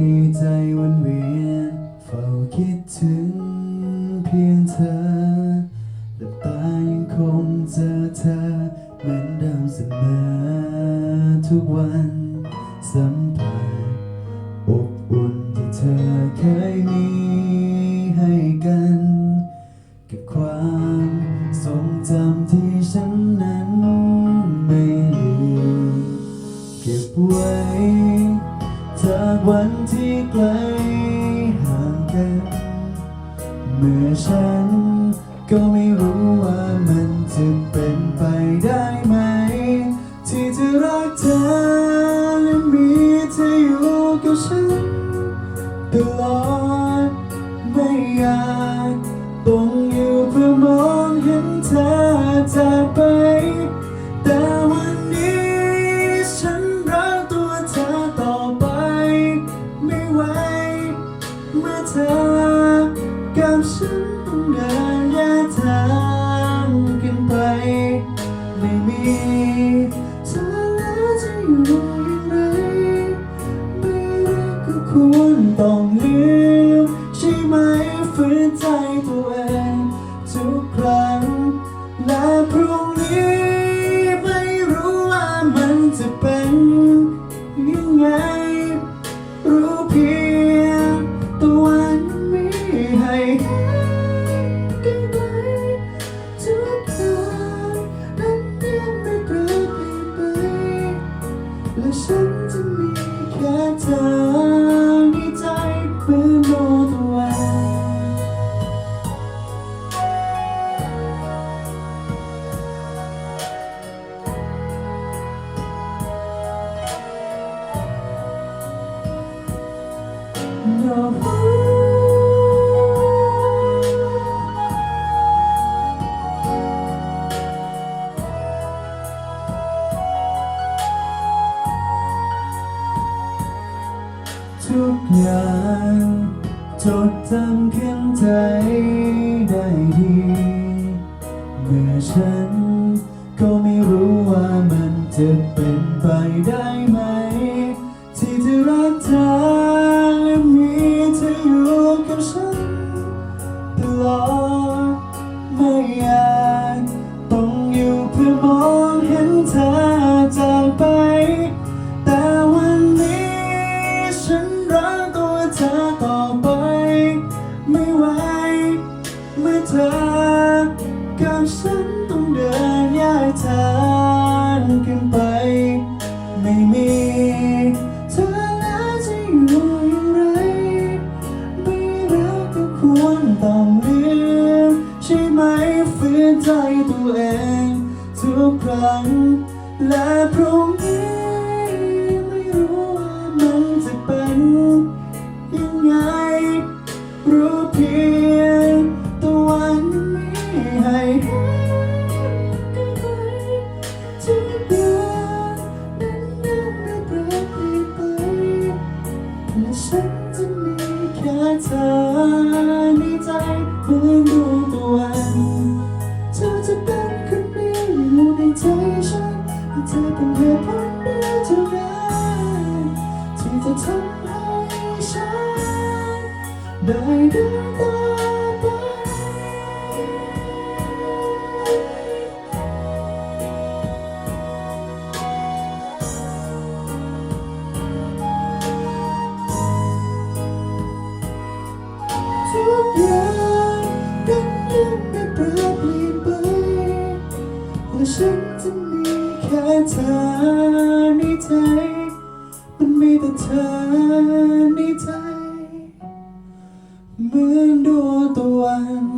ในใจวนเวียนเฝ้าคิดถึงเพียงเธอแต่ตายังคงเจอเธอเหมือนเดิมเสมอทุกวันากวันที่ไกลห่างกัน เมื่อฉันก็ไม่รู้ว่ามันจะเป็นไปได้ไหม เดินแยกทางกันไป ไม่มี ฉันจะมีแค่เธอในใจเพื่อโนตัวเอง No. ย่างจดจำขึ้นใจได้ดี เมื่อฉันก็ไม่รู้ว่ามันจะเป็นไปได้ไหม ที่จะรักเธอและมีเธออยู่กับฉันตลอด กับฉันต้องเดินแยทางกันไป ไม่มีเธอแล้วจะอยู่อย่างไร ไม่รักก็ควรต้องลืมใช่ไหมฝืนใจตัวเอง ทุกครั้งและพรุ่งนี้ไม่รู้ว่ามันจะเป็นยังไงรู้เพียง ทำให้ฉันได้เดินต่อไปทุกอย่างกันยังไม่เปลี่ยนไปและฉันจะมีแค่เธอในใจ มีแต่เธอในใจ เหมือนดวงตะวัน